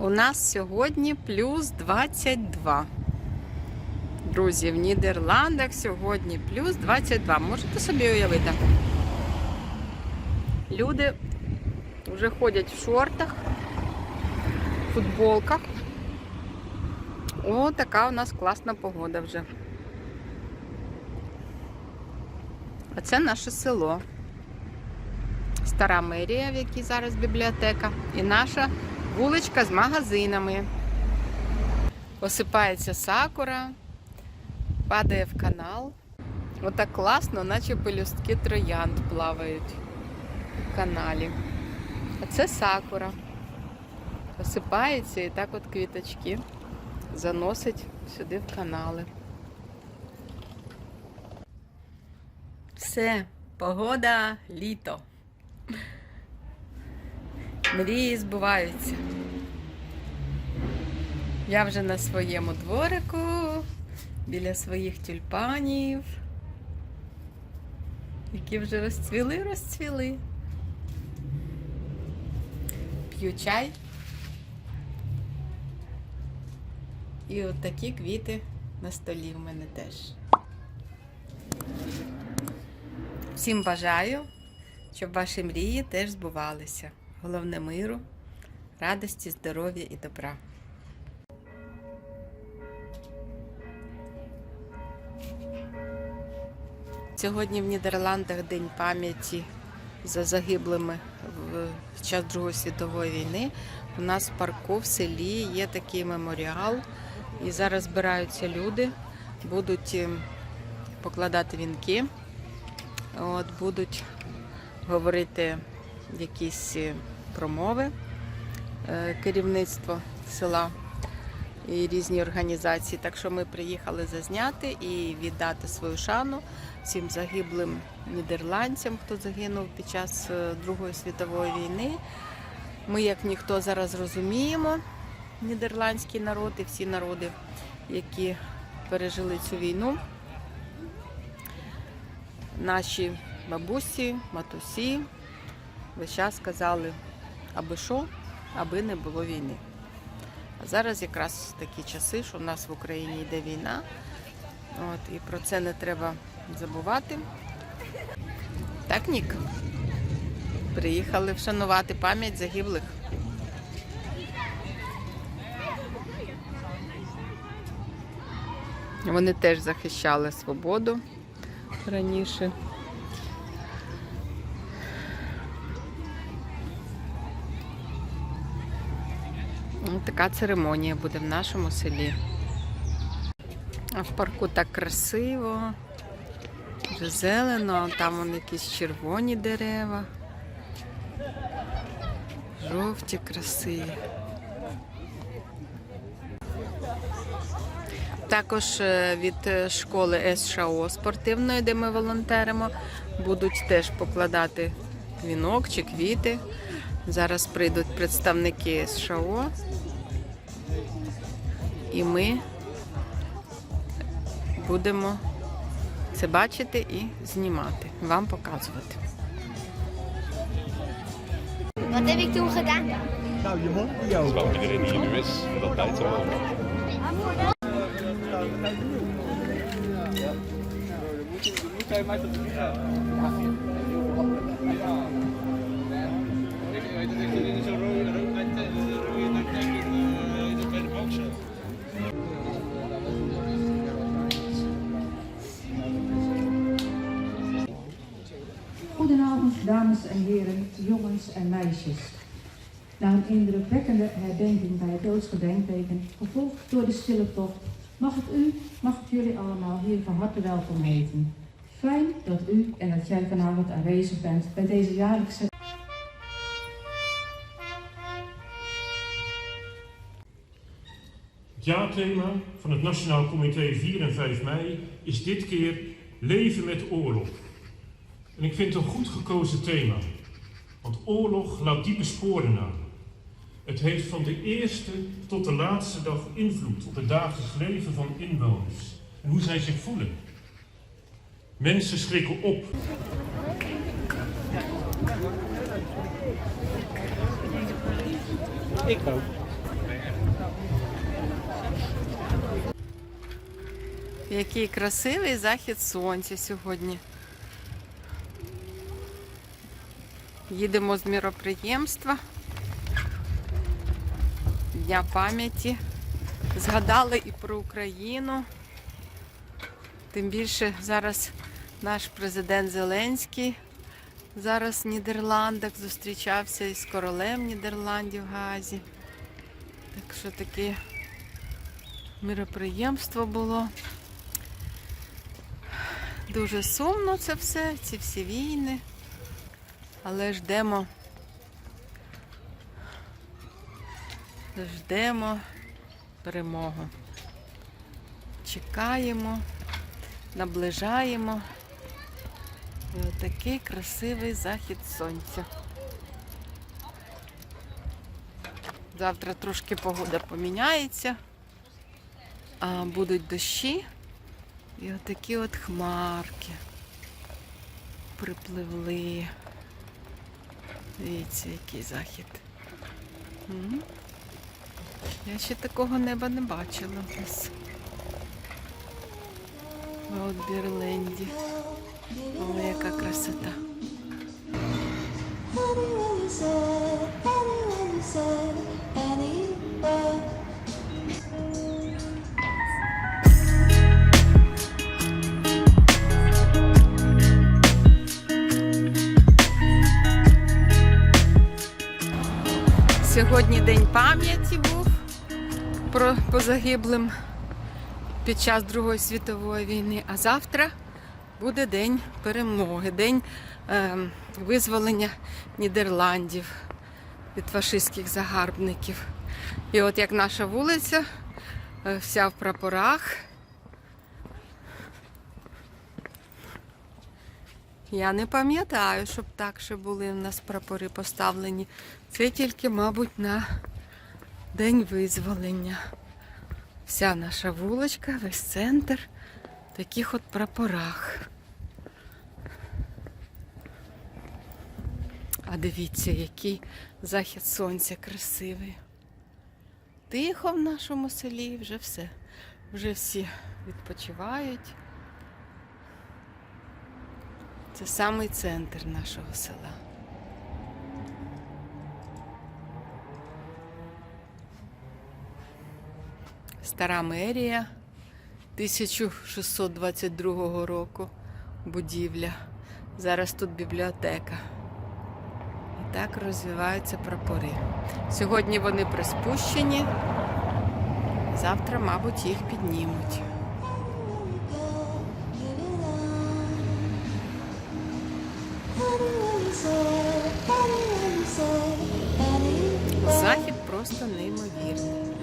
У нас сьогодні плюс 22. Друзі, в Нідерландах сьогодні плюс 22. Можете собі уявити? Люди вже ходять в шортах, футболках. О, така у нас класна погода вже. А це наше село. Стара мерія, в якій зараз бібліотека, і наша вуличка з магазинами. Осипається сакура, падає в канал. Отак класно, наче пелюстки троянд плавають в каналі. А це сакура. Осипається і так от квіточки заносить сюди в канали. Все, погода літо. Мрії збуваються. Я вже на своєму дворику, біля своїх тюльпанів, які вже розцвіли, розцвіли. П'ю чай. І от такі квіти на столі в мене теж. Всім бажаю, щоб ваші мрії теж збувалися. Головне миру, радості, здоров'я і добра. Сьогодні в Нідерландах День пам'яті за загиблими в час Другої світової війни. У нас в парку в селі є такий меморіал. І зараз збираються люди, будуть ем, покладати вінки, от, будуть говорити якісь е, промови е, керівництво села і різні організації. Так що ми приїхали зазняти і віддати свою шану всім загиблим нідерландцям, хто загинув під час е, Другої світової війни. Ми, як ніхто, зараз розуміємо нідерландський народ і всі народи, які пережили цю війну. Наші бабусі, матусі весь час казали, аби що, аби не було війни. А зараз якраз такі часи, що в нас в Україні йде війна. От, і про це не треба забувати. Так, Нік? Приїхали вшанувати пам'ять загиблих. Вони теж захищали свободу раніше. Така церемонія буде в нашому селі. В парку так красиво, вже зелено, там вон якісь червоні дерева, жовті красиві. Також е, від е, школи СШО спортивної, де ми волонтеримо, будуть теж покладати вінок чи квіти. Зараз прийдуть представники СШО, і ми будемо це бачити і знімати, вам показувати. Wat heb ik toen gedaan? Nou, je hond die jou. Wel iedereen die nu is, dat tijd zo. Goedenavond, jongens en meisjes. Na een indrukwekkende herdenking bij het doodsgedenkteken, gevolgd door de stille tocht, mag ik u, mag ik jullie allemaal hier van harte welkom heten. Fijn dat u en dat jij vanavond aanwezig bent bij deze jaarlijkse Het jaarthema van het Nationaal Comité 4 en 5 mei is dit keer Leven met oorlog. En ik vind het een goed gekozen thema, oorlog laat diepe sporen na. Het heeft van de eerste tot de laatste dag invloed op het dagelijks leven van inwoners en hoe zij zich voelen. Mensen schrikken op. Ik ook. Який красивий захід сонця сьогодні. Їдемо з міроприємства. Дня пам'яті. Згадали і про Україну. Тим більше зараз наш президент Зеленський зараз в Нідерландах зустрічався із королем Нідерландів Газі. Так що таке міроприємство було. Дуже сумно це все, ці всі війни. Але ждемо. Ждемо перемогу. Чекаємо, наближаємо. І отакий красивий захід сонця. Завтра трошки погода поміняється, а будуть дощі і отакі от хмарки припливли. Дивіться, який захід. Я ще такого неба не бачила в нас. От Бірленді. О, яка красота. Сьогодні день пам'яті був про по загиблим під час Другої світової війни, а завтра буде день перемоги, день ем, визволення Нідерландів від фашистських загарбників. І от як наша вулиця, е, вся в прапорах. Я не пам'ятаю, щоб так ще були в нас прапори поставлені. Це тільки, мабуть, на День визволення. Вся наша вулочка, весь центр в таких от прапорах. А дивіться, який захід сонця красивий. Тихо в нашому селі, вже все. Вже всі відпочивають. Це самий центр нашого села. Стара мерія 1622 року будівля. Зараз тут бібліотека. І так розвиваються прапори. Сьогодні вони приспущені. Завтра, мабуть, їх піднімуть. Захід просто неймовірний.